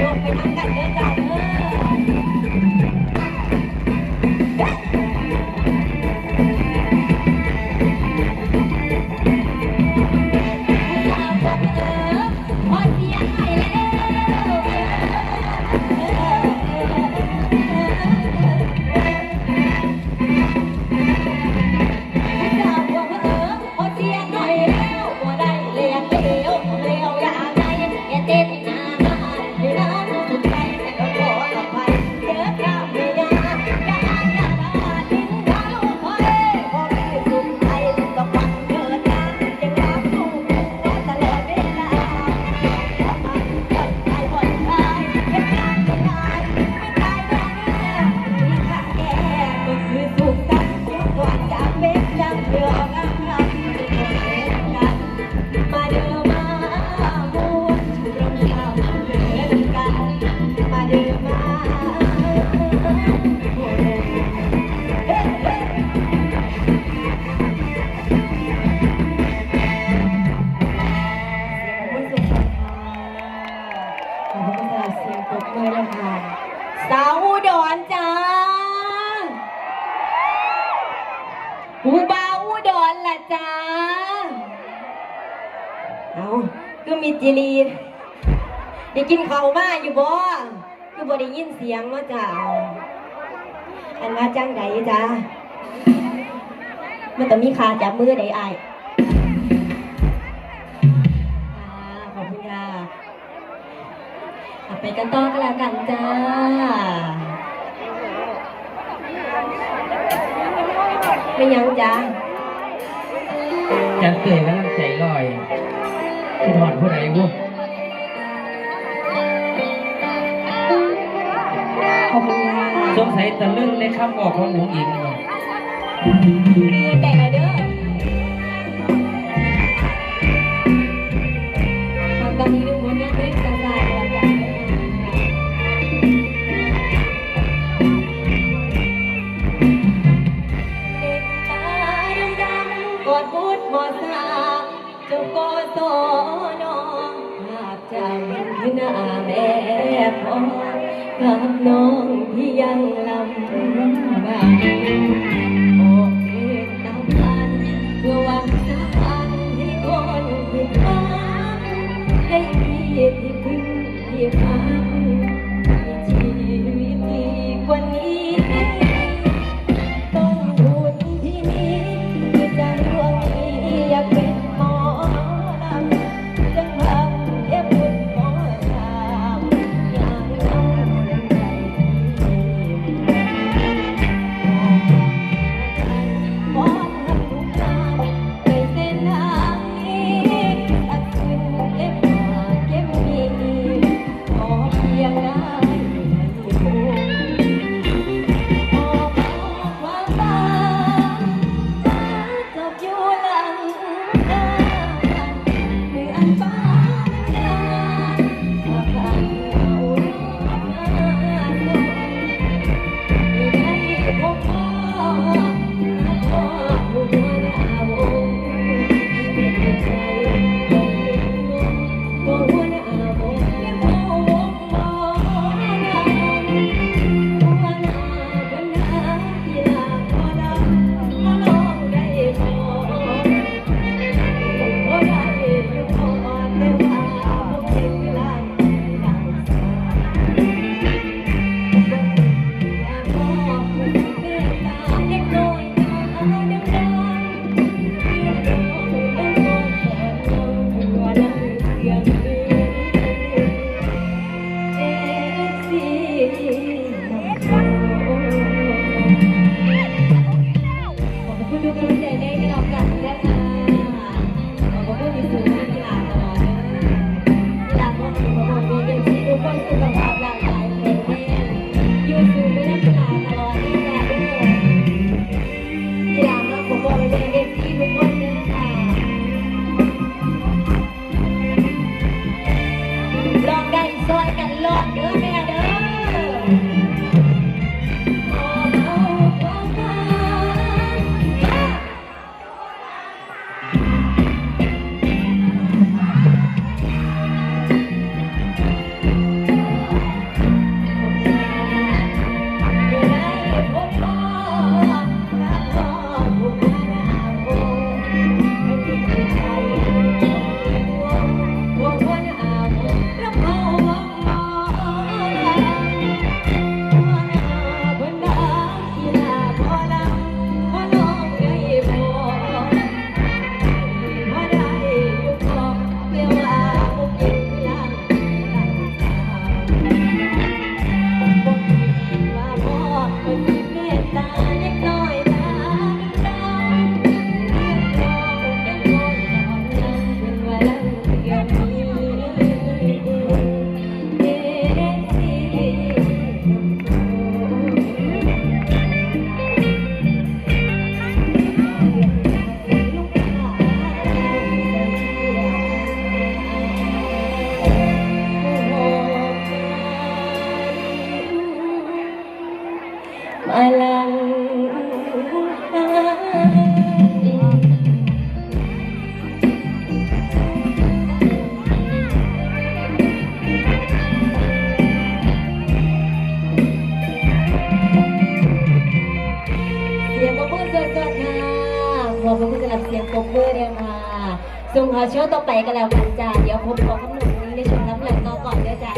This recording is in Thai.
โยกไปทางกันเด้อจ้า ขอบคุณสำหรับเสียงปรบมือเลยค่ะ สาวอุดรจ้าหูบาวอุดรล่ะจ้าเอาก็มีจิรีได้กินข้าวมาอยู่บ่ คือบ่ได้ยินเสียงว่าจ้าอันว่าจังใดจ้ามันต้องมีขาจับมือใดอายขอบคุณค่ะไปกันต่อกันแล้วกันจ้าไม่ยังจ้าจันเตยกำลังใจลอยคุณหอดผู้ใดบุ ค่ะสงสัยตะลึงในคำบอกของหนูอิงเนาะคือแต่ละเด้อฝากตอนนี้ดูผลงานเพลงต่างๆแล้วกันเด็กตาดำๆกอดบุดหมอสาเจ้าก็โตน้องภาพจำคือหน้า กับน้องที่ยังลำบากออกเดินตามพันเพื่อหวังสักอันให้คนผิดหวักให้พี่ที่พึ่งที่พัก Yeah. ลังการเสียงปรบมือสดค่ะขอบคุณสำหรับเสียงปรบมือเนี่ยค่ะส่งขอโชว์ต่อไปกันแล้วกันจ้า เดี๋ยวผมขอคำหนึ่งในช่วงน้ำหลังต่อก่อนด้วยจ้า